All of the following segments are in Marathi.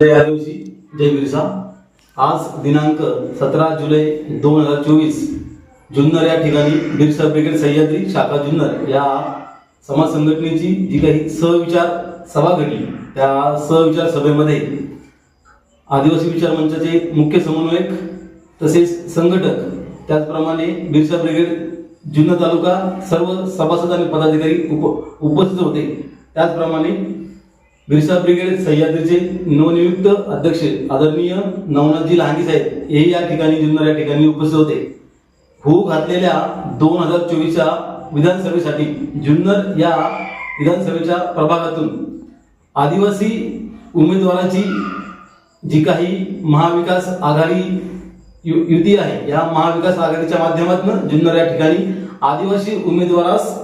जय आदिवासी जय बिरसा. आज दिनांक सतरा जुलै दोन हजार चोवीस जुन्नर या ठिकाणी बिरसा ब्रिगेड सह्याद्री शाखा जुन्नर या समाज संघटनेची जी काही सहविचार सभा घडली त्या सहविचार सभेमध्ये आदिवासी विचार मंचाचे मुख्य समन्वयक तसेच संघटक त्याचप्रमाणे बिरसा ब्रिगेड जुन्नर तालुका सर्व सभासद आणि पदाधिकारी उप उपस्थित होते. त्याचप्रमाणे बिरसा ब्रिगेड सह्याद्रीचे नवनियुक्त अध्यक्ष आदरणीय नवनाथजी लहांगी साहेब हेही या ठिकाणी जुन्नर या ठिकाणी उपस्थित होते. होऊ घातलेल्या दोन हजार चोवीसच्या विधानसभेसाठी जुन्नर या विधानसभेच्या प्रभागातून आदिवासी उमेदवाराची जी काही महाविकास आघाडी यु- युती आहे या महाविकास आघाडीच्या माध्यमातून जुन्नर या ठिकाणी आदिवासी उमेदवारास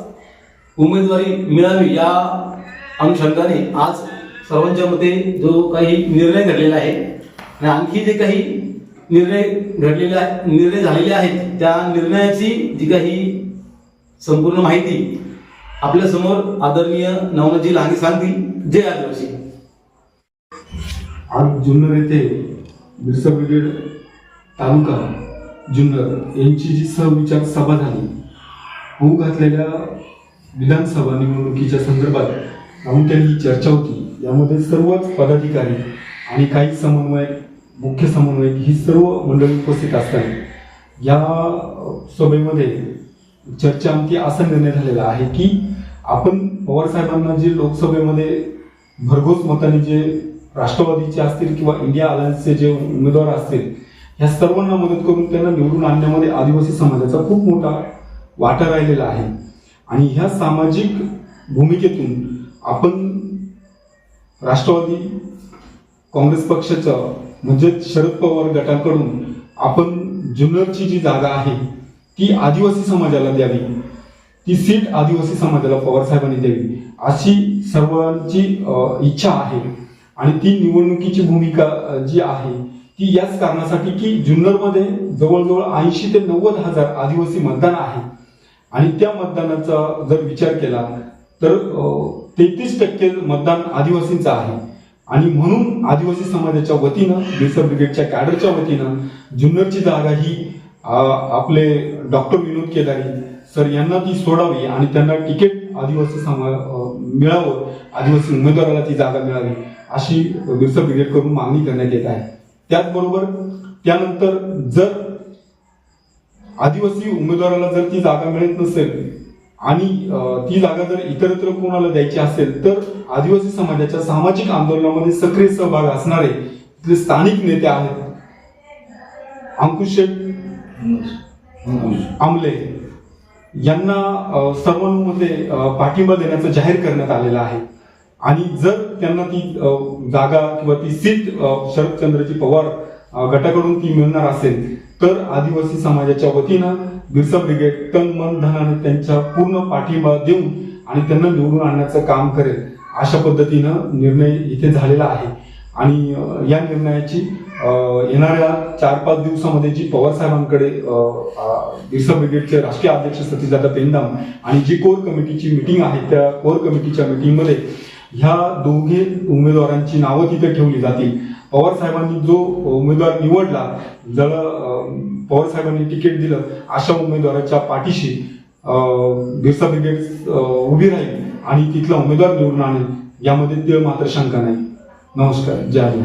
उमेदवारी मिळावी या अनुषंगाने आज सर्वांच्या मते जो काही निर्णय घडलेला आहे आणि आणखी जे काही निर्णय घडलेले आहे निर्णय झालेले आहेत त्या निर्णयाची जी काही संपूर्ण माहिती आपल्यासमोर आदरणीय नवनाथजी लांगे सांगतील. जय आदिवासी. आज जुन्नर येथे बिरसा ब्रिगेड तालुका जुन्नर यांची जी सहविचार सभा झाली होऊ घातलेल्या विधानसभा निवडणुकीच्या संदर्भात प्रामुख्याने ही चर्चा होती यामध्ये सर्वच पदाधिकारी आणि काही समन्वयक मुख्य समन्वयक ही सर्व मंडळी उपस्थित असताना या सभेमध्ये चर्चा आमची असा निर्णय झालेला आहे की आपण पवारसाहेबांना जे लोकसभेमध्ये भरघोस मताने जे राष्ट्रवादीचे असतील किंवा इंडिया अलायन्सचे जे उमेदवार असतील ह्या सर्वांना मदत करून त्यांना निवडून आणण्यामध्ये आदिवासी समाजाचा खूप मोठा वाटा राहिलेला आहे. आणि ह्या सामाजिक भूमिकेतून आपण राष्ट्रवादी काँग्रेस पक्षाच्या म्हणजे शरद पवार गटाकडून आपण जुन्नरची जी जागा आहे ती आदिवासी समाजाला द्यावी. ती सीट आदिवासी समाजाला पवार साहेबांनी द्यावी. अशी सर्वांची इच्छा आहे. आणि ती निवडणुकीची भूमिका जी आहे ती याच कारणासाठी की जुन्नरमध्ये जवळजवळ ऐंशी ते नव्वद हजार आदिवासी मतदान आहे. आणि त्या मतदानाचा जर विचार केला तर तेहतीस टक्के मतदान आदिवासींचं आहे. आणि म्हणून आदिवासी समाजाच्या वतीनं बिरसा ब्रिगेडच्या कॅडरच्या वतीनं जुन्नरची जागा ही आपले डॉक्टर विनोद केदारी सर यांना ती सोडावी आणि त्यांना तिकीट आदिवासी समा मिळावं आदिवासी उमेदवाराला ती जागा मिळावी अशी बिरसा ब्रिगेडकडून मागणी करण्यात येत आहे. त्याचबरोबर त्यानंतर जर आदिवासी उमेदवाराला जर ती जागा मिळत नसेल आणि ती जागा जर इतरत्र कोणाला द्यायची असेल तर आदिवासी समाजाच्या सामाजिक आंदोलनामध्ये सक्रिय सहभाग असणारे तिथले स्थानिक नेते आहेत. अंकुश शेठ आमले यांना सर्वांमध्ये पाठिंबा देण्याचं जाहीर करण्यात आलेलं आहे. आणि जर त्यांना ती जागा किंवा ती सीट शरदचंद्रजी पवार गटाकडून ती मिळणार असेल तर आदिवासी समाजाच्या वतीनं बिरसा ब्रिगेड तन मन धनाने त्यांच्या पूर्ण पाठिंबा देऊन आणि त्यांना निवडून आणण्याचं काम करेल अशा पद्धतीनं निर्णय इथे झालेला आहे. आणि या निर्णयाची येणाऱ्या चार पाच दिवसामध्ये जी पवार साहेबांकडे बिरसा ब्रिगेडचे राष्ट्रीय अध्यक्ष सतीशदादा पेंदाम आणि जी कोर कमिटीची मिटिंग आहे त्या कोर कमिटीच्या मिटिंगमध्ये ह्या दोघे उमेदवारांची नावं तिथे ठेवली जातील. पवार साहेबांनी जो उमेदवार निवडला जर पवारसाहेबांनी पवार साहेबांनी तिकीट दिलं अशा उमेदवाराच्या पाठीशी बिरसा ब्रिगेड उभी राहील आणि तिथला उमेदवार निवडून आणेल. यामध्ये ते मात्र शंका नाही. नमस्कार. जय हिंद